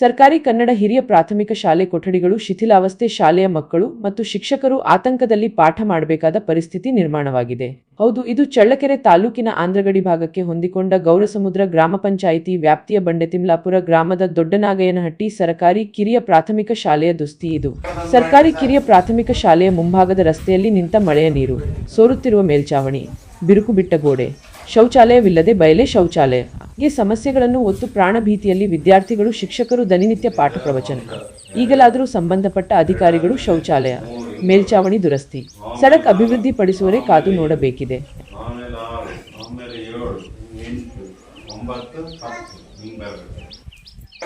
ಸರ್ಕಾರಿ ಕನ್ನಡ ಹಿರಿಯ ಪ್ರಾಥಮಿಕ ಶಾಲೆ ಕೊಠಡಿಗಳು, ಶಿಥಿಲಾವಸ್ಥೆ ಶಾಲೆಯ ಮಕ್ಕಳು ಮತ್ತು ಶಿಕ್ಷಕರು ಆತಂಕದಲ್ಲಿ ಪಾಠ ಮಾಡಬೇಕಾದ ಪರಿಸ್ಥಿತಿ ನಿರ್ಮಾಣವಾಗಿದೆ. ಹೌದು, ಇದು ಚಳ್ಳಕೆರೆ ತಾಲೂಕಿನ ಆಂಧ್ರಗಡಿ ಭಾಗಕ್ಕೆ ಹೊಂದಿಕೊಂಡ ಗೌರಸಮುದ್ರ ಗ್ರಾಮ ಪಂಚಾಯಿತಿ ವ್ಯಾಪ್ತಿಯ ಬಂಡೆತಿಮ್ಲಾಪುರ ಗ್ರಾಮದ ದೊಡ್ಡನಾಗಯ್ಯನಹಟ್ಟಿ ಸರ್ಕಾರಿ ಕಿರಿಯ ಪ್ರಾಥಮಿಕ ಶಾಲೆಯ ದುಸ್ತಿ ಇದು. ಸರ್ಕಾರಿ ಕಿರಿಯ ಪ್ರಾಥಮಿಕ ಶಾಲೆಯ ಮುಂಭಾಗದ ರಸ್ತೆಯಲ್ಲಿ ನಿಂತ ಮಳೆಯ ನೀರು, ಸೋರುತ್ತಿರುವ ಮೇಲ್ಚಾವಣಿ, ಬಿರುಕು ಬಿಟ್ಟ ಗೋಡೆ, ಶೌಚಾಲಯವಿಲ್ಲದೆ ಬಯಲೆ ಶೌಚಾಲಯ. ಈ ಸಮಸ್ಯೆಗಳನ್ನು ಒತ್ತು ಪ್ರಾಣಭೀತಿಯಲ್ಲಿ ವಿದ್ಯಾರ್ಥಿಗಳು, ಶಿಕ್ಷಕರು ದನಿನಿತ್ಯ ಪಾಠ ಪ್ರವಚನ. ಈಗಲಾದರೂ ಸಂಬಂಧಪಟ್ಟ ಅಧಿಕಾರಿಗಳು ಶೌಚಾಲಯ, ಮೇಲ್ಚಾವಣಿ ದುರಸ್ತಿ. ಸಡಕ್ ಅಭಿವೃದ್ಧಿಪಡಿಸುವರೇ ಕಾದು ನೋಡಬೇಕಿದೆ ಆಮೇಲೆ ಆರು ಆಮೇಲೆ ಏಳು ಎಂಟು ಒಂಬತ್ತು ಹತ್ತು ಹಿಂಗೆ ಬರಬೇಕು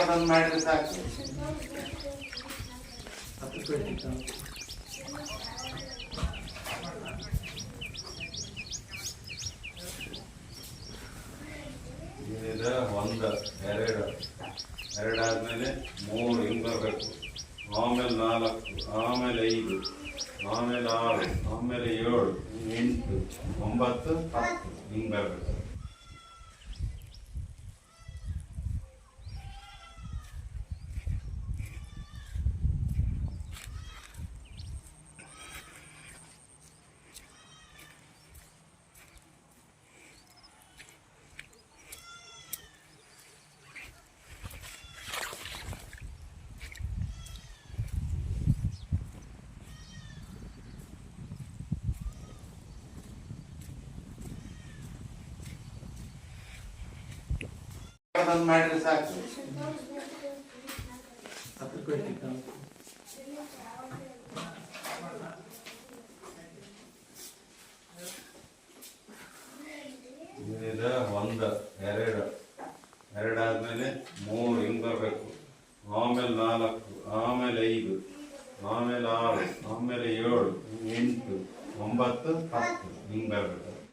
ಅದನ್ನು ಮಾಡಿದ್ರೆ ಸಾಕು ಇದು ಒಂದು, ಎರಡು ಎರಡಾದ್ಮೇಲೆ ಮೂರು, ಹಿಂಗೆ ಆಮೇಲೆ ನಾಲ್ಕು, ಆಮೇಲೆ ಐದು, ಆಮೇಲೆ ಆರು, ಆಮೇಲೆ ಏಳು, ಎಂಟು, ಒಂಬತ್ತು, ಹತ್ತು, ಹಿಂಗೆ ಬರಬೇಕು. ಅದನ್ನು ಮಾಡಿದ್ರೆ ಸಾಕು. ಒಂದ ಒಂದು, ಎರಡು. ಎರಡಾದ್ಮೇಲೆ ಮೂರು, ಹಿಂಗೆ ಬರಬೇಕು. ಆಮೇಲೆ ನಾಲ್ಕು, ಆಮೇಲೆ ಐದು, ಆಮೇಲೆ ಆರು, ಆಮೇಲೆ ಏಳು, ಎಂಟು, ಒಂಬತ್ತು, ಹತ್ತು, ಹಿಂಗೆ ಬರಬೇಕು.